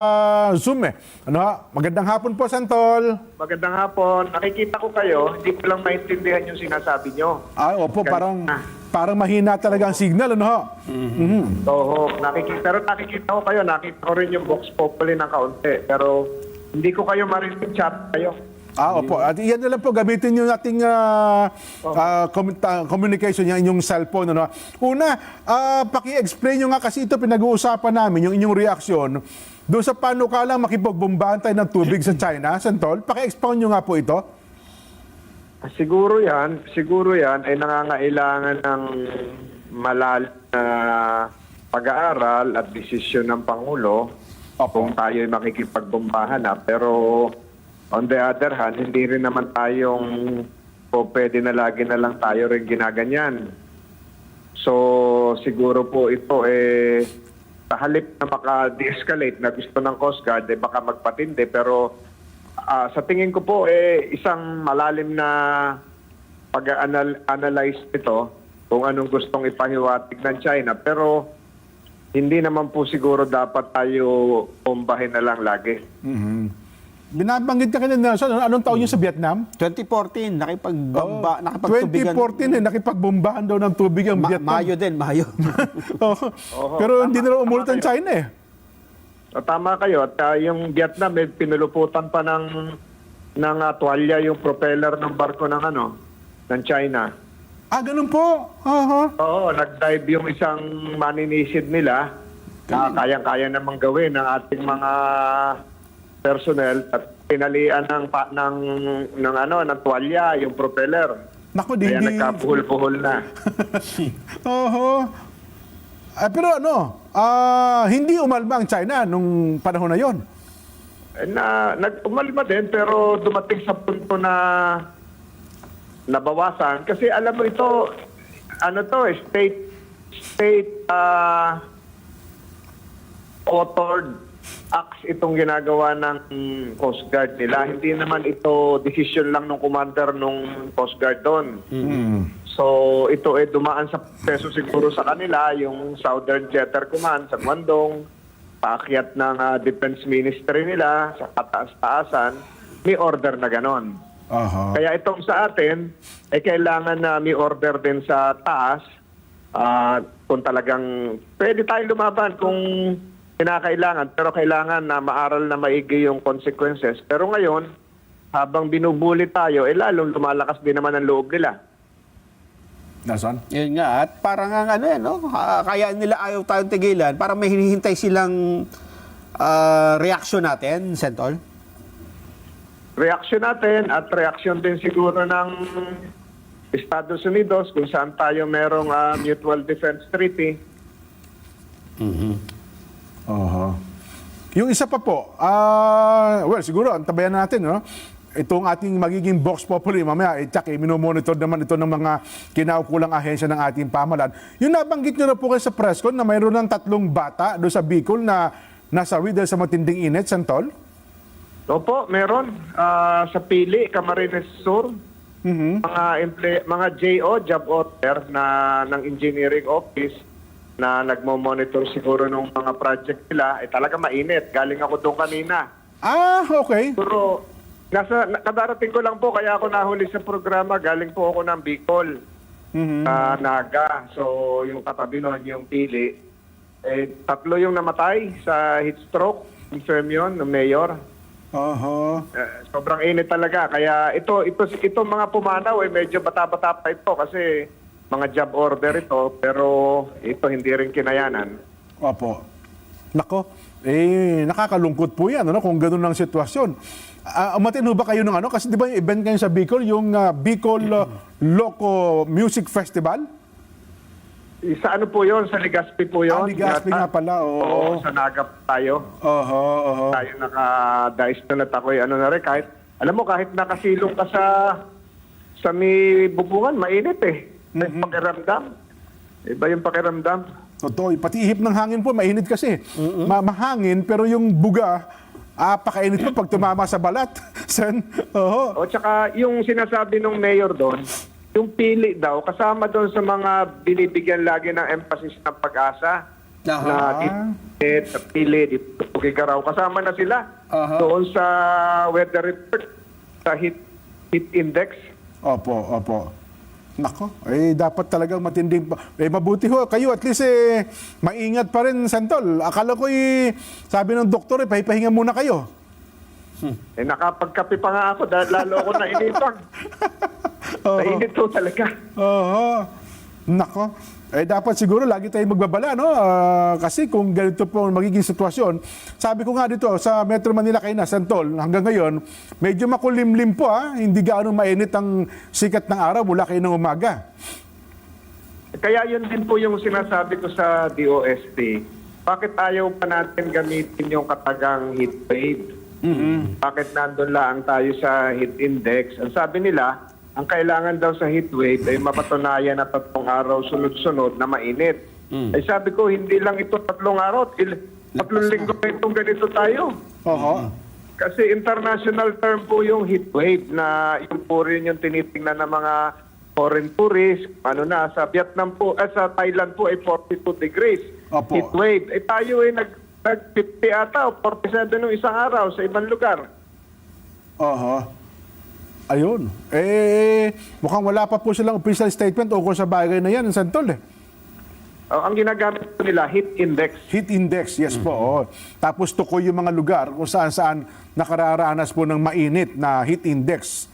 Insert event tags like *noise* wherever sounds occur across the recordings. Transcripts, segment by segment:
ah, Zoom eh. Ano? Magandang hapon po, Santol. Magandang hapon. Nakikita ko kayo, hindi ko lang maintindihan yung sinasabi nyo. Ay, opo, parang parang mahina talaga ang signal, ano ho? Mhm. Oo, nakikita, pero nakikita ko kayo, nakita ko rin yung box populi ng kaunti. Pero hindi ko kayo marinig chat kayo. Ah, opo. At iyan na lang po, gamitin yung ating ah, ah, commu- ah, communication, yung inyong cellphone. Ano? Una, ah, paki-explain nyo nga kasi ito pinag-uusapan namin, yung inyong reaksyon doon sa paano ka lang makipagbombahan tayo ng tubig sa China, Santol. Paki-expound nyo nga po ito. Siguro yan, siguro yan ay nangangailangan ng malalim na pag-aaral at desisyon ng Pangulo Opo. kung tayo ay makikipagbombahan na. Pero on the other hand, hindi rin naman tayong o pwede na lagi na lang tayo rin ginaganyan. So siguro po ito eh sa halip na maka-de-escalate na gusto ng Coast Guard, eh baka magpatindi. Pero ah, sa tingin ko po, eh, isang malalim na pag-analyze nito kung anong gustong ipahiwatig ng China. Pero hindi naman po siguro dapat tayo bombahin na lang lagi. Mhm. Binabanggit ka kanina, Nelson, ano- anong taon nyo sa Vietnam? 2014, nakipagbamba, nakipagtubigan. 2014 eh, nakipagbombahan daw ng tubig ang Ma- Vietnam. Mayo din, Mayo. *laughs* Oo. Pero hindi na umulit ang China eh. So, tama kayo. At ah, yung Vietnam, eh, pinuluputan pa ng, ng ah, tuwalya yung propeller ng barko ng ano, ng China. Ah, ganun po. Aha. Oo, nag-dive yung isang maninisid nila na kayang-kaya namang gawin ng ating mga personnel at pinalian ng pa, ng ng ano ng tuwalya yung propeller. Naku, di, Kaya di. nagkapuhol-puhol na. *laughs* Oho. Ah, pero ano, ah, hindi umalma ang China nung panahon na yon. Eh, na nag-umalma din pero dumating sa punto na nabawasan kasi alam mo ito ano to eh, state state ah, authored acts itong ginagawa ng Coast Guard nila. Hindi naman ito decision lang ng commander ng Coast Guard doon. So ito ay dumaan sa peso siguro sa kanila, yung Southern Jeter Command sa Guangdong, paakyat ng ah, Defense Ministry nila sa kataas-taasan, may order na ganon. Aha. Kaya itong sa atin, ay kailangan na may order din sa taas ah, kung talagang pwede tayo lumaban kung kinakailangan, pero kailangan na maaral na maigi yung consequences. Pero ngayon, habang binubuli tayo, eh lalong lumalakas din naman ang loob nila. Nasan? Yun nga, at parang ang ano yan, no? Ah, kaya nila ayaw tayong tigilan, para may hinihintay silang ah, reaction natin, Sentol. reaction natin at reaction din siguro ng Estados Unidos kung saan tayo merong ah, mutual defense treaty. Yung isa pa po, ah, well, siguro, antabayan natin, no? Itong ating magiging Vox Populi, mamaya, eh, tsak, eh, minomonitor naman ito ng mga kinaukulang ahensya ng ating pamalan. Yung nabanggit nyo na po kayo sa presscon na mayroon ng tatlong bata doon sa Bicol na nasawi dahil sa matinding init, Santol? Opo, meron. Ah, sa Pili, Camarines Sur, Mhm. mga emple- mga JO, job order na ng engineering office na nagmo-monitor siguro ng mga project nila, eh talaga mainit. Galing ako doon kanina. Ah, okay. Pero nasa na- kadarating ko lang po kaya ako nahuli sa programa. Galing po ako ng Bicol. Mhm. Sa Naga. So yung katabi nun, yung Pili. Eh, tatlo yung namatay sa heat stroke. Confirm yun, ng mayor. Aha. Eh, sobrang init talaga. Kaya ito, ito, ito mga pumanaw, eh, medyo bata-bata pa ito kasi mga job order ito. Pero ito hindi rin kinayanan. Opo. Nako, eh, nakakalungkot po yan, ano, kung ganun ang sitwasyon. Ah, umatin ba kayo ng ano? Kasi di ba yung event ngayon sa Bicol, yung ah, Bicol ah, Loco Music Festival? Sa ano po yon Sa Legazpi po yon Ah, Legazpi nga pala, oo. sa Naga tayo. Oho, oho. Tayo naka-dice na at ako'y ano na rin. Kahit, alam mo, kahit nakasilong ka sa sa may bubungan, mainit eh. May pakiramdam. Iba yung pakiramdam. Totoo, pati ihip ng hangin po, mainit kasi. Ma- mahangin, pero yung buga, ah, pakainit po pag tumama sa balat. *laughs* Sen, oho. O tsaka yung sinasabi ng mayor doon, yung pili daw, kasama doon sa mga binibigyan lagi ng emphasis ng pag-asa. Aha. na sa Pili, dito sa Gigaraw. Kasama na sila Aha. doon sa weather report, sa heat, heat index. Opo, opo. Nako, eh dapat talagang matinding pa. Eh mabuti ho, kayo at least eh maingat pa rin, Santol. Akala ko eh, sabi ng doktor eh, pahipahinga muna kayo. Eh, nakapagkape pa nga ako dahil lalo ako nainipang. *laughs* Oo. Nainit to talaga. Oo. Nako. Eh dapat siguro lagi tayong magbabala, no? Ah, kasi kung ganito po magiging sitwasyon, sabi ko nga dito sa Metro Manila kay na Santol, hanggang ngayon, medyo makulimlim po ha. Hindi gaano mainit ang sikat ng araw mula kayo ng umaga. Kaya yun din po yung sinasabi ko sa DOST. Bakit ayaw pa natin gamitin yung katagang heat wave? Bakit nandun lang tayo sa heat index? Ang sabi nila, ang kailangan daw sa heat wave ay mapatunayan na tatlong araw sunod-sunod na mainit. Ay sabi ko, hindi lang ito tatlong araw. il- Tatlong linggo na itong ganito tayo. Oo. Kasi international term po yung heat wave na yung po rin yung tinitingnan ng mga foreign tourists. Ano na, sa Vietnam po, eh, sa Thailand po ay 42 degrees. Opo. Heat wave. Eh tayo ay nag, nag 50 ata o 47 nung isang araw sa ibang lugar. Oo. Ayun. Eh, mukhang wala pa po silang official statement ukol sa bagay na yan, Santol eh. Oh, ang ginagamit nila, heat index. Heat index, yes po. oo. Tapos tukoy yung mga lugar kung saan saan nakararanas po ng mainit na heat index.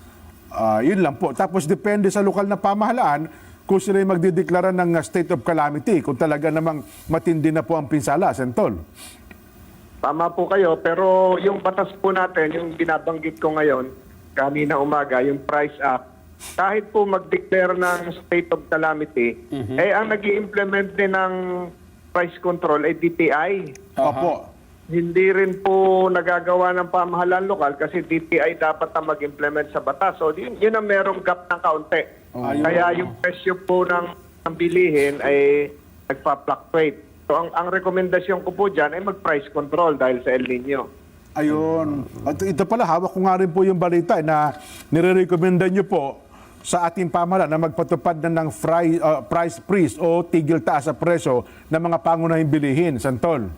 Ah, yun lang po. Tapos depende sa lokal na pamahalaan kung sila yung magdideklara ng ah, state of calamity, kung talaga namang matindi na po ang pinsala, Sentol. Tama po kayo, pero yung batas po natin, yung binabanggit ko ngayon, kanina umaga, yung price up, kahit po mag-declare ng state of calamity, eh ang nag implement din ng price control ay DTI. Opo. Hindi rin po nagagawa ng pamahalaan lokal kasi DTI dapat na mag-implement sa batas. So yun, yun ang merong gap ng kaunti. Kaya yung presyo po ng, ng bilihin ay nagpa-fluctuate. So ang, ang rekomendasyon ko po dyan ay mag-price control dahil sa El Nino. Ayun. At ito pala, hawak ko nga rin po yung balita eh, na nire-recommenda nyo po sa ating pamahalaan na magpatupad na ng fry, uh, price freeze o tigil taas sa presyo ng mga pangunahing bilihin, Santol.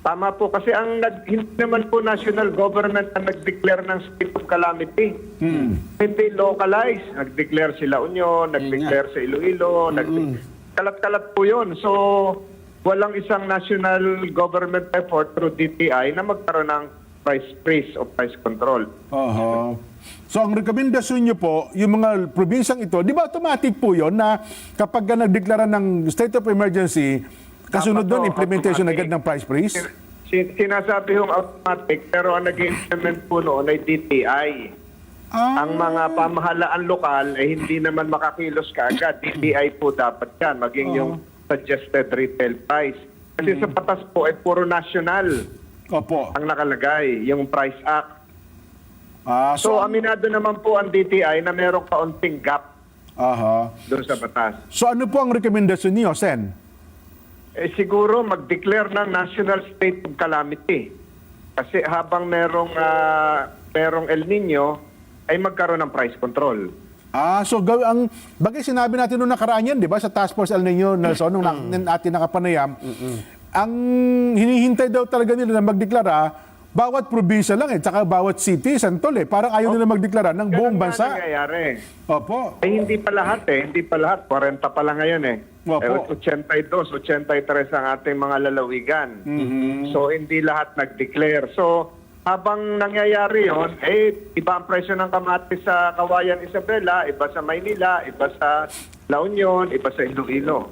Tama po kasi ang nag, hindi naman po national government ang nag-declare ng state of calamity. Hindi localized. Nag-declare sila Union, nag-declare sa Iloilo, nag- kalat-kalat po yun. So, walang isang national government effort through DTI na magkaroon ng price freeze o price control. Oho. So ang rekomendasyon nyo po, yung mga probinsyang ito, di ba automatic po yon na kapag ka nagdeklara ng state of emergency, kasunod doon implementation automatic. agad ng price freeze? Sin- sinasabi hong automatic pero ang nag-implement po noon ay DTI. Ah, Ang mga pamahalaan lokal ay hindi naman makakilos kaagad. DTI po dapat yan, maging yung suggested retail price. Kasi sa batas po ay puro national opo. ang nakalagay, yung Price Act. Ah, So so, aminado naman po ang DTI na merong kaunting gap aha. doon sa batas. So ano po ang rekomendasyon niyo, Sen? Eh siguro mag-declare ng national state of calamity. Kasi habang merong ah, merong El Nino ay magkaroon ng price control. Ah, so gaw ang bagay sinabi natin noong nakaraan yan, 'di ba, sa Task Force El Nino Nelson nung na, atin nakapanayam. Ang hinihintay daw talaga nila na magdeklara bawat probinsya lang eh, tsaka bawat city, santol eh. Parang ayaw nila magdeklara ng buong Ganun nga bansa. nangyayari. Opo. Eh, hindi pa lahat eh. Hindi pa lahat. 40 pa lang ngayon eh. Opo. Eh, 82, 83 ang ating mga lalawigan. Mm-hmm. So, hindi lahat nag-declare. So, habang nangyayari yon eh, iba ang presyo ng kamatis sa Kawayan Isabela, iba sa Maynila, iba sa La Union, iba sa Iloilo.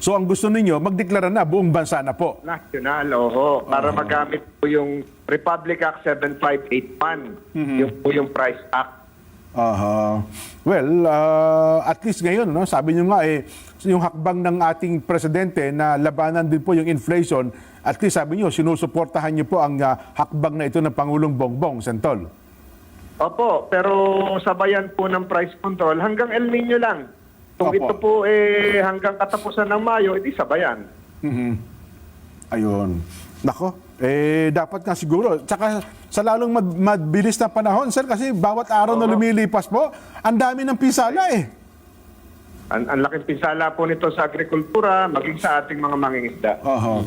So ang gusto ninyo, magdeklara na buong bansa na po. National, oho. Para magamit po yung Republic Act 7581. Yung po yung Price Act. Aha. Well, ah, at least ngayon, no, sabi niyo nga eh, yung hakbang ng ating presidente na labanan din po yung inflation, at least sabi niyo, sinusuportahan niyo po ang ah, hakbang na ito ng Pangulong Bongbong, Sentol. Opo, pero sabayan po ng price control hanggang El Nino lang. Kung Opo. ito po eh hanggang katapusan ng Mayo, edi sabayan. Mhm. Ayun. Nako, eh dapat nga siguro. Tsaka sa lalong mad- mabilis na panahon, sir, kasi bawat araw na lumilipas po, ang dami ng pisala eh. Ang, ang laking pinsala po nito sa agrikultura, maging sa ating mga mangingisda. Oho.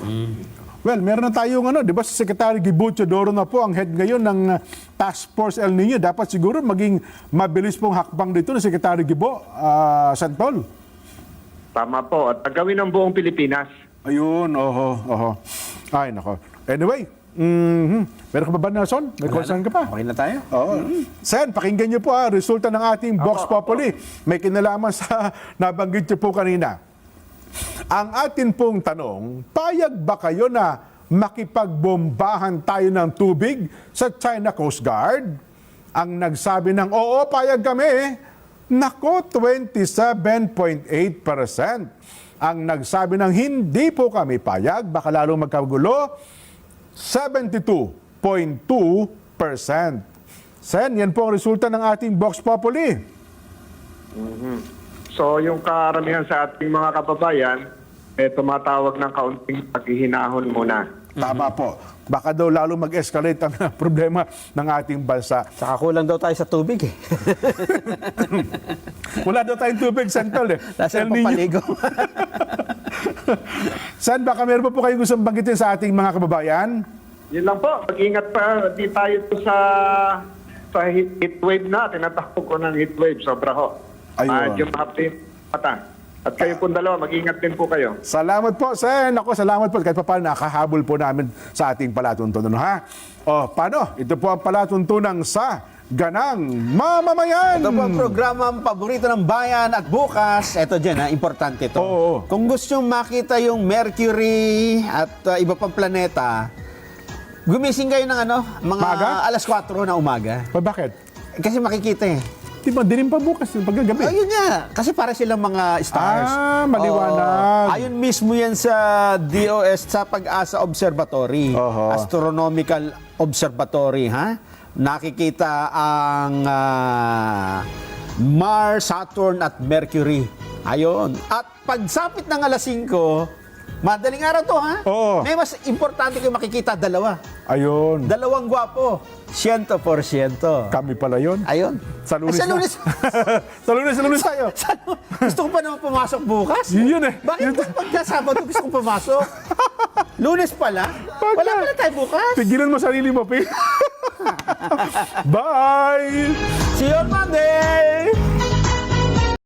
Well, meron na tayong ano, di ba si Secretary Gibucho Doro na po ang head ngayon ng uh, Task Force El Nino. Dapat siguro maging mabilis pong hakbang dito ni Secretary Gibo, uh, Santol. Tama po. At gawin ng buong Pilipinas. Ayun, oho, oho. Ay, nako. Anyway, mhm. meron ka ba ba, Nelson? May concern ka pa? Okay na tayo? Oo. Sen, pakinggan niyo po ha, resulta ng ating Vox Populi. May kinalaman sa *laughs* nabanggit niyo po kanina. Ang atin pong tanong, payag ba kayo na makipagbombahan tayo ng tubig sa China Coast Guard? Ang nagsabi ng oo, payag kami. Nako, 27.8%. Ang nagsabi ng hindi po kami payag, baka lalong magkagulo, 72.2%. Sen, yan po ang resulta ng ating Vox Populi. So yung karamihan sa ating mga kababayan, eh, tumatawag ng kaunting paghihinahon muna. Tama po. Baka daw lalo mag-escalate ang *laughs* problema ng ating bansa. Saka kulang daw tayo sa tubig eh. *laughs* Wala daw tayong tubig, Santol eh. Nasa El Niño. papaligo. *laughs* San, baka meron pa po kayong gustong banggitin sa ating mga kababayan? Yun lang po. Mag-ingat pa. Di tayo sa sa heat, heat wave na. Tinatawag ko ng heat wave. Sobra ho. Ayun. Medyo mahapin mata. At kayo po dalawa, mag-ingat din po kayo. Salamat po, Sen. Ako, salamat po. Kahit pa paano, nakahabol po namin sa ating palatuntunan. Ha? O, paano? Ito po ang palatuntunan sa Ganang Mamamayan. Ito po ang programa ang paborito ng bayan at bukas, eto dyan ha, importante to. Oo. Kung gusto nyo makita yung Mercury at uh, iba pang planeta, gumising kayo ng ano, mga Maaga? alas 4 na umaga. O, bakit? Kasi makikita eh. Di ba, dilim pa bukas, pagkagabi. Ayun nga, kasi para silang mga stars. Ah, maliwanag. Oo. ayun mismo yan sa DOS, sa Pag-asa Observatory. Oho. Astronomical Observatory, ha? Nakikita ang ah, Mars, Saturn at Mercury. Ayun. At pagsapit ng alas 5, madaling araw to, ha? Oo. May mas importante kayo makikita, dalawa. Ayun. Dalawang gwapo. 100%. Kami pala yun. Ayun. Sa lunes Ay, sa na. lunes. *laughs* sa lunes, sa lunes tayo. Saan- gusto ko pa naman pumasok bukas. Yun eh. Bakit ba pagka Sabado gusto kong pumasok? *laughs* Lunes pala? Wala pala tayo bukas. Pigilan mo sarili mo, Pi. *laughs* Bye! See you on Monday!